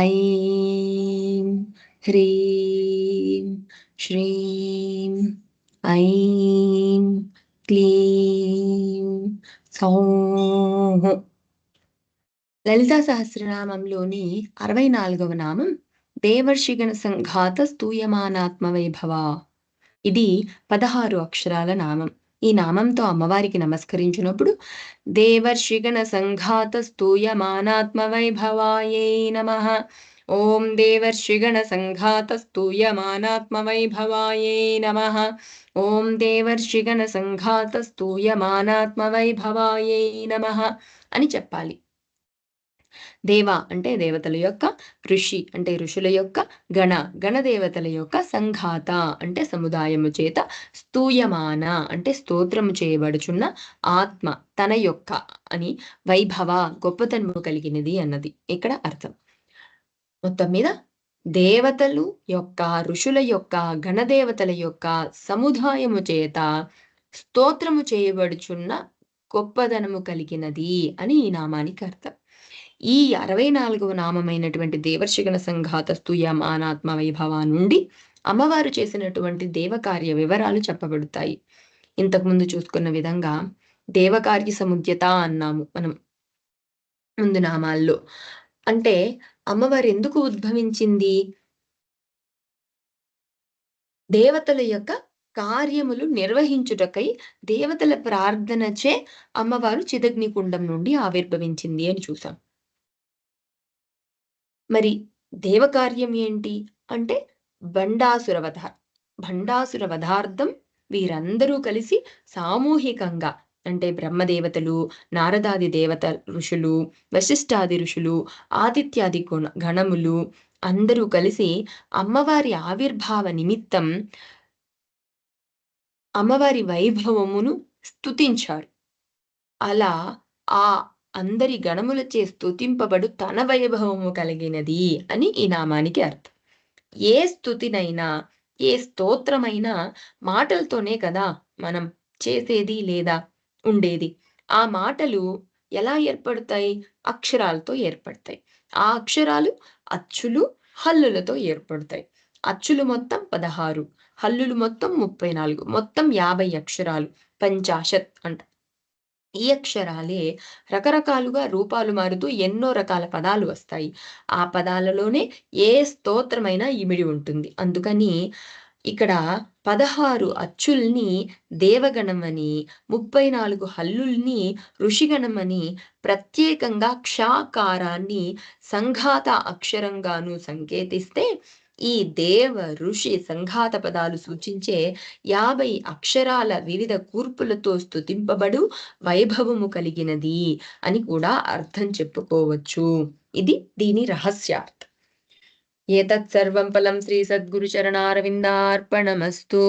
ఐం హ్రీం శ్రీం ఐం క్లీం సౌః. లలితా సహస్రనామంలోని అరవై నాలుగవ నామం దేవర్షిగణ సంఘాత స్తూయమానాత్మ వైభవ ఇది పదహారు అక్షరాల నామం. ఈ నామంతో అమ్మవారికి నమస్కరించినప్పుడు దేవర్షిగణ సంఘాత స్తూయమానాత్మ వైభవాయే నమ. ఓం దేవర్షిగణ సంఘాత స్తూయమానాత్మ వైభవాయే నమ. ఓం దేవర్షిగణ సంఘాత స్తూయమానాత్మ వైభవాయే నమ అని చెప్పాలి. దేవ అంటే దేవతల యొక్క ఋషి అంటే ఋషుల యొక్క గణ గణదేవతల యొక్క సంఘాత అంటే సముదాయము చేత స్తూయమాన అంటే స్తోత్రము చేయబడుచున్న ఆత్మ తన యొక్క అని వైభవ గొప్పతనము కలిగినది అన్నది. ఇక్కడ అర్థం. మొత్తం మీద దేవతలు యొక్క ఋషుల యొక్క గణదేవతల యొక్క సముదాయము చేత స్తోత్రము చేయబడుచున్న గొప్పదనము కలిగినది అని ఈ నామానికి అర్థం. ఈ అరవై నాలుగవ నామమైనటువంటి దేవర్షిగణ సంఘాత స్తూయ మానాత్మ వైభవ నుండి అమ్మవారు చేసినటువంటి దేవకార్య వివరాలు చెప్పబడతాయి. ఇంతకుముందు చూసుకున్న విధంగా దేవకార్య సముద్యత అన్నాము మనం ముందు నామాల్లో. అంటే అమ్మవారు ఎందుకు ఉద్భవించింది? దేవతల యొక్క కార్యములు నిర్వహించుటకై దేవతల ప్రార్థనచే అమ్మవారు చిదగ్నికుండం నుండి ఆవిర్భవించింది అని చూసాం మరి దేవకార్యం ఏంటి? అంటే భండాసుర వధ భండాసుర వధార్థం వీరందరూ కలిసి సామూహికంగా అంటే బ్రహ్మదేవతలు నారదాది దేవత ఋషులు వశిష్ఠాది ఋషులు ఆదిత్యాది గుణ గణములు అందరూ కలిసి అమ్మవారి ఆవిర్భావ నిమిత్తం అమ్మవారి వైభవమును స్తుతించారు. అలా ఆ అందరి గణములచే స్తుతింపబడు తన వైభవము కలిగినది అని ఈ నామానికి అర్థం. ఏ స్థుతినైనా ఏ స్తోత్రమైనా మాటలతోనే కదా మనం చేసేది లేదా ఉండేది? ఆ మాటలు ఎలా ఏర్పడతాయి? అక్షరాలతో ఏర్పడతాయి. ఆ అక్షరాలు అచ్చులు హల్లులతో ఏర్పడతాయి. అచ్చులు మొత్తం పదహారు హల్లులు మొత్తం ముప్పై నాలుగు మొత్తం యాభై అక్షరాలు పంచాశత్ అంట. ఈ అక్షరాలే రకరకాలుగా రూపాలు మారుతూ ఎన్నో రకాల పదాలు వస్తాయి. ఆ పదాలలోనే ఏ స్తోత్రమైనా ఇమిడి ఉంటుంది. అందుకని ఇక్కడ పదహారు అచ్చుల్ని దేవగణమని ముప్పై నాలుగు హల్లుల్ని ఋషిగణమని ప్రత్యేకంగా క్షాకారాన్ని సంఘాత అక్షరంగాను సంకేతిస్తే ఈ దేవ ఋషి సంఘాత పదాలు సూచించే యాభై అక్షరాల వివిధ కూర్పులతో స్తుతింపబడు వైభవము కలిగినది అని కూడా అర్థం చెప్పుకోవచ్చు. ఇది దీని రహస్యార్థం. ఏతత్ సర్వం ఫలం శ్రీ సద్గురు చరణారవిందార్పణమస్తు.